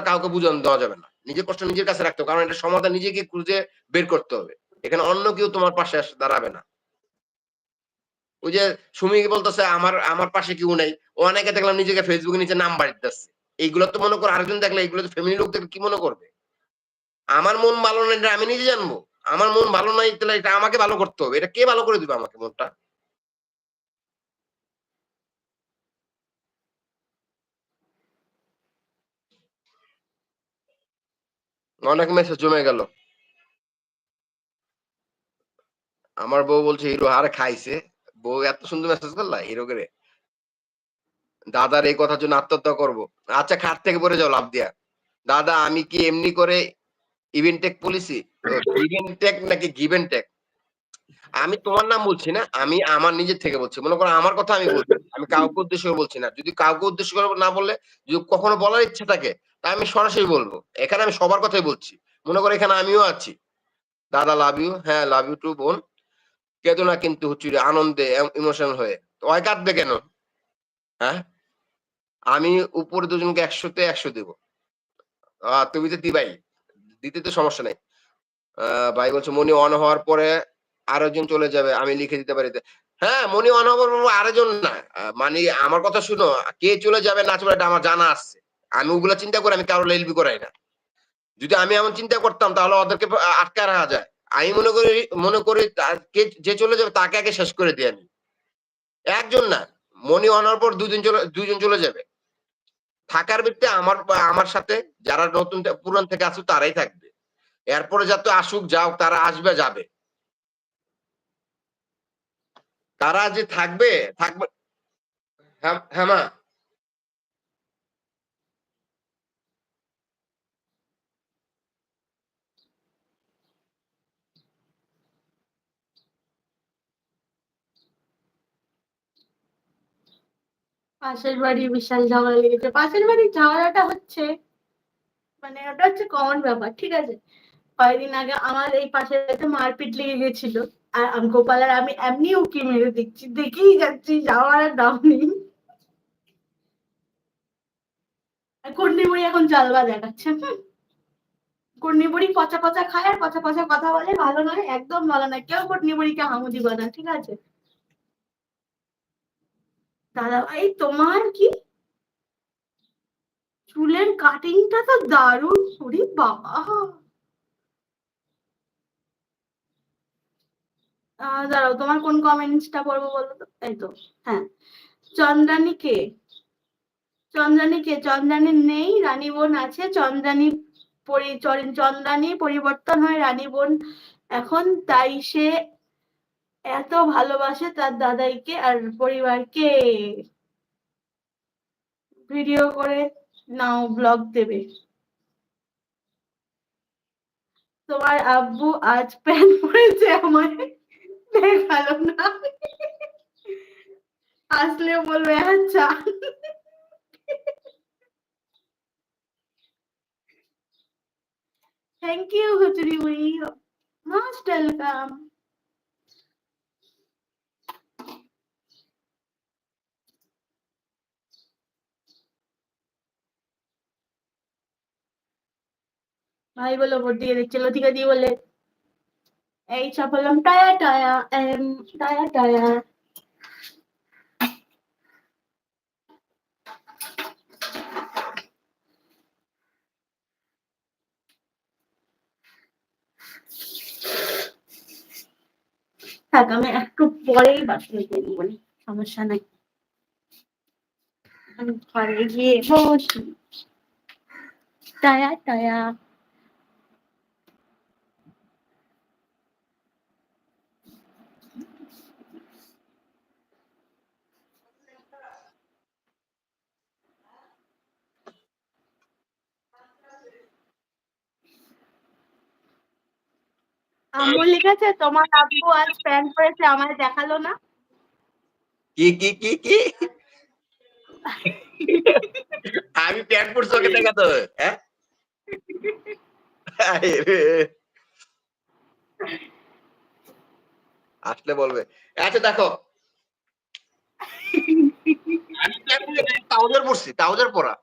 কাউকে বুঝান দেওয়া যাবে না। নিজের কষ্ট নিজের কাছে রাখতে হবে, কারণ এটা সমাধান নিজেকে খুঁজে বের করতে হবে। এখানে অন্য কেউ তোমার পাশে দাঁড়াবে না। ওই যে সুমি বলতেছে, আমার আমার পাশে কেউ নাই। অনেকে দেখলাম নিজেকে ফেসবুকে নিচে নাম বাড়িতে দিচ্ছে এইগুলো তো মনে করো আরেকজন দেখলে এইগুলো তো ফ্যামিলি লোক দেখলে কি মনে করবে? আমার মন ভালো নাই আমি নিজে জানব। আমার মন ভালো নাই, তাহলে এটা আমাকে ভালো করতে হবে। এটা কে ভালো করে দিবে আমাকে মনটা? অনেক মেসেজ জমে গেল। আমার বউ বলছে, হিরো আরে খাইছে। বউ এত সুন্দর মেসেজ করলা, হিরো করে। দাদার এই কথার জন্য আত্মহত্যা করব। আচ্ছা খাট থেকে পড়ে যাও, লাভ দিয়া। দাদা, আমি কি এমনি করে ইভেন্টেক পলিসি ইভেন্টেক নাকি গিভেন টেক আমি তোমার নাম বলছি না, আমি আমার নিজের থেকে বলছি। মনে করো আমার কথা আমি বলছি। আমি কাউকে উদ্দেশ্য করে বলছি না। যদি কাউকে উদ্দেশ্য করে না বললে, যদি কখনো বলার ইচ্ছা থাকে তা আমি সরাসরি বলব। এখানে আমি সবার কথাই বলছি। মনে করো এখানে আমিও আছি। দাদা লাভ ইউ হ্যাঁ লাভ ইউ টু বোন। কেঁদো না কিন্তু হচ্ছে আনন্দে ইমোশনাল হয়ে। ওই কাঁদবে কেন? হ্যাঁ? আমি উপরে দুজনকে একশোতে একশো দেবো। তুমি তো দিবাই। দিতে তো সমস্যা নাই। ভাই বলছে, মনি অন হওয়ার পরে আরেকজন চলে যাবে। আমি লিখে দিতে পারি। হ্যাঁ মনি অন হওয়ার পর আরেকজন না। মানে আমার কথা শুনো, কে চলে যাবে না চলে আমার জানা আছে। আমি ওগুলা চিন্তা করে আমি কারও এলবি করাই না। যদি আমি এমন চিন্তা করতাম, তাহলে ওদেরকে আটকে রাখা যায়। আমি মনে করি মনে করি কে, যে চলে যাবে তাকে আগে শেষ করে দিই আমি একজন না মনি অনার পর দুজন চলে দুইজন চলে যাবে। থাকার ব্যক্তি আমার আমার সাথে যারা নতুন, পুরান থেকে আসুক, তারাই থাকবে। এরপরে যাতে আসুক, যাও, তারা আসবে, যাবে। তারা যে থাকবে থাকবে হ্যাঁ হ্যাঁ পাশের বাড়ি বিশাল ঝগড়া লেগেছে। পাশের বাড়ির ঝগড়াটা হচ্ছে মানে ওটা হচ্ছে কমন ব্যাপার, ঠিক আছে? কয়েকদিন আগে আমার এই পাশের বাড়িতে মারপিট লেগে গেছিল। আর গোপাল আর আমি এমনি উকি মেরে দেখছি। দেখেই যাচ্ছি যাওয়ার আর দাম নেই আর কর্ণিবুড়ি এখন চালবা দেখাচ্ছে, হুম। কর্ণিবুড়ি পচা পচা খায় আর পচা পচা কথা বলে, ভালো নয়, একদম ভালো নয়। কেউ কর্ণিবুড়িকে হামুদি বানা ঠিক আছে? দাদা ভাই তোমার কি? চুলের কাটিংটা তো দারুণ, ওরে বাবা। দাঁড়াও, তোমার কোন পড়ব বলো তো? এই তো হ্যাঁ। চন্দ্রানী কে? চন্দ্রানী কে? চন্দ্রানী নেই, রানী বোন আছে। চন্দ্রানী পরি চন্দ্রানী পরিবর্তন হয় রানী বোন এখন, তাই সে এত ভালোবাসে তার দাদাইকে আর পরিবারকে। ভিডিও করে নাও ব্লগ দেবে। তোমার আব্বু আজ প্যান পরেছে আমায়। দেখাল না। আসলে বলবে আচ্ছা থ্যাংক ইউ হুচুরি বুড়ি। মোস্ট ওয়েলকাম ভাই বলো ভোট দিয়ে দিচ্ছে, লতিকা দিয়ে বলে। এই সব বললাম টায়া টায়া টায়া টায়া থাক আমি একটু পরেই বাসন দিয়ে নিব সমস্যা নাই ঘরে গিয়ে বসি টায়া টায়া আম্মু লিখেছে, তোমার আব্বু আজ প্যান্ট পরেছে, আমায় দেখাল না। কি কি কি কি? আমি প্যান্ট পরছি ওকে দেখাতে হ্যাঁ? আসলে বলবে। আচ্ছা দেখো। আমি প্যান্ট পরছি ট্রাউজার পরা।